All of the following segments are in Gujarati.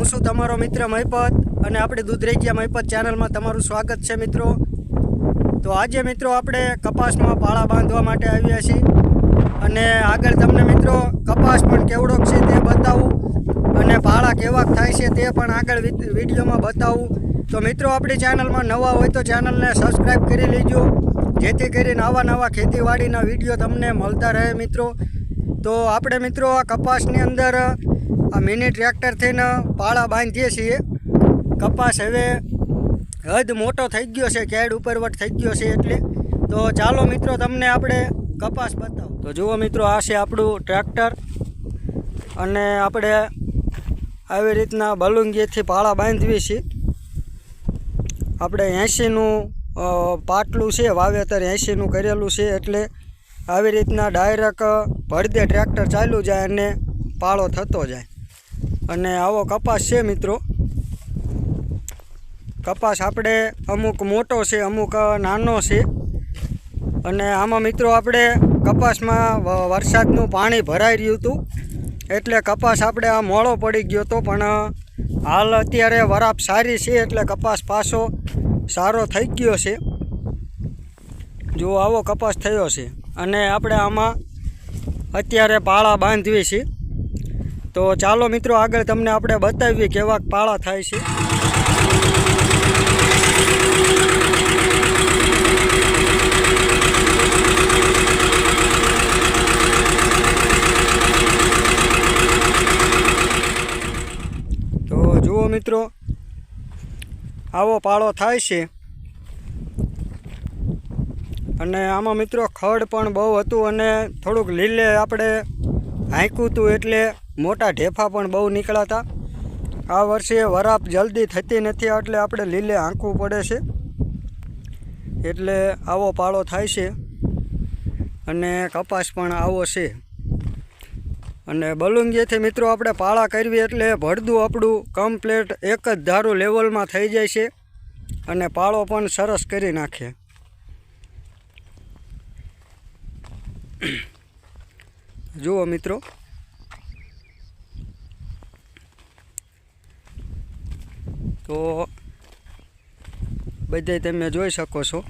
હું છું તમારો મિત્ર મહિપત અને આપણે દૂધરેકિયા મહિપત ચેનલમાં તમારું સ્વાગત છે મિત્રો. તો આજે મિત્રો આપણે કપાસમાં પાળા બાંધવા માટે આવ્યા છીએ. અને આગળ તમને મિત્રો કપાસ પણ કેવડોક છે તે બતાવું અને પાળા કેવાક થાય છે તે પણ આગળ વિડીયોમાં બતાવું. તો મિત્રો આપણી ચેનલમાં નવા હોય તો ચેનલને સબસ્ક્રાઈબ કરી લેજો. જેથી કરીને આવા નવા ખેતીવાડીના વીડિયો તમને મળતા રહે મિત્રો. તો આપણે મિત્રો આ કપાસની અંદર આ મિની ટ્રેક્ટરથી ને પાળા બાંધીએ છીએ. કપાસ હવે હદ મોટો થઈ ગયો છે કેડ ઉપરવટ થઈ ગયો છે એટલે. તો ચાલો મિત્રો, તમને આપણે કપાસ બતાવો. તો જુઓ મિત્રો, આ છે આપણું ટ્રેક્ટર અને આપણે આવી રીતના બલુંગીથી પાળા બાંધવી છીએ આપણે એંશીનું પાટલું છે, વાવેતર એંશીનું કરેલું છે એટલે આવી રીતના ડાયરેક્ટ ભરદે ટ્રેક્ટર ચાલ્યું જાય અને પાળો થતો જાય. અને આવો કપાસ છે મિત્રો. કપાસ આપણે અમુક મોટો છે, અમુક નાનો છે. અને આમાં મિત્રો આપણે કપાસમાં વરસાદનું પાણી ભરાઈ રહ્યું હતું. એટલે કપાસ આપણે આ મોળો પડી ગયો હતો, પણ હાલ અત્યારે વરાપ સારી છે, એટલે કપાસ પાછો સારો થઈ ગયો છે. જો આવો કપાસ થયો છે. અને આપણે આમાં અત્યારે પાળા બાંધવી છે. તો ચાલો મિત્રો, આગળ તમને આપણે બતાવીએ કેવા પાળા થાય છે. તો જુઓ મિત્રો, આવો પાળો થાય છે. અને આમાં મિત્રો ખડ પણ બહુ હતું અને થોડુંક લીલે આપણે હાંક્યું હતું એટલે મોટા ઢેફા પણ બહુ નીકળાતા. આ વર્ષે વરાપ જલ્દી થતી નથી એટલે આપણે લીલે હાંકવું પડે છે. એટલે આવો પાળો થાય છે અને કપાસ પણ આવો છે. અને બલુંગીથી મિત્રો આપણે પાળા કરવી એટલે ભડદું આપણું કમ્પ્લેટ એક જ ધારું લેવલમાં થઈ જાય છે અને પાળો પણ સરસ કરી નાખે. જુઓ મિત્રો. તો બધે તમે જોઈ શકો છો.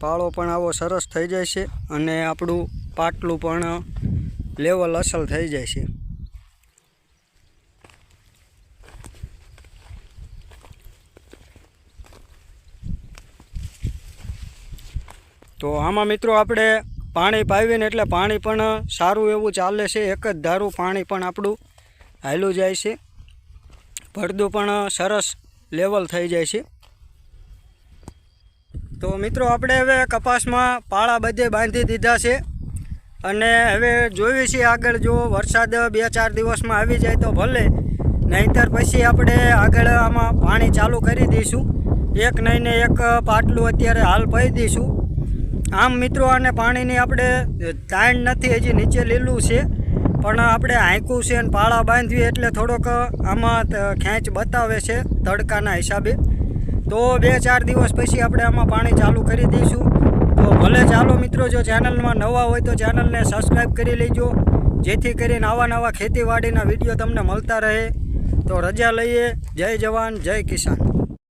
પાળો પણ આવો સરસ થઈ જાય છે અને આપણું પાટલું પણ લેવલ અસલ થઈ જાય છે. તો આમાં મિત્રો આપણે પાણી પાવીને એટલે પાણી પણ સારું એવું ચાલે છે. એક જ ધારું પાણી પણ આપણું હાલું જાય છે. ભરદું પણ સરસ લેવલ થઈ જાય છે. તો મિત્રો આપણે હવે કપાસમાં પાળા બધે બાંધી દીધા છે. અને હવે જોઈએ છીએ આગળ જો વરસાદ બે ચાર દિવસમાં આવી જાય તો ભલે. નહીંતર પછી આપણે આગળ આમાં પાણી ચાલુ કરી દઈશું. એક નહીં ને એક પાટલું અત્યારે હાલ પાઈ દઈશું. આમ મિત્રો અને પાણીની આપણે તાણ નથી, હજી નીચે લીલું છે. પણ આપણે હાંકું છે અને પાળા બાંધવી એટલે થોડોક આમાં ખેંચ બતાવે છે તડકાના હિસાબે. તો બે ચાર દિવસ પછી આપણે આમાં પાણી ચાલુ કરી દઈશું. તો ભલે ચાલો મિત્રો, જો ચેનલમાં નવા હોય તો ચેનલને સબસ્ક્રાઈબ કરી લેજો. જેથી કરીને આવા નવા ખેતીવાડીના વીડિયો તમને મળતા રહે. તો રજા લઈએ. જય જવાન, જય કિસાન.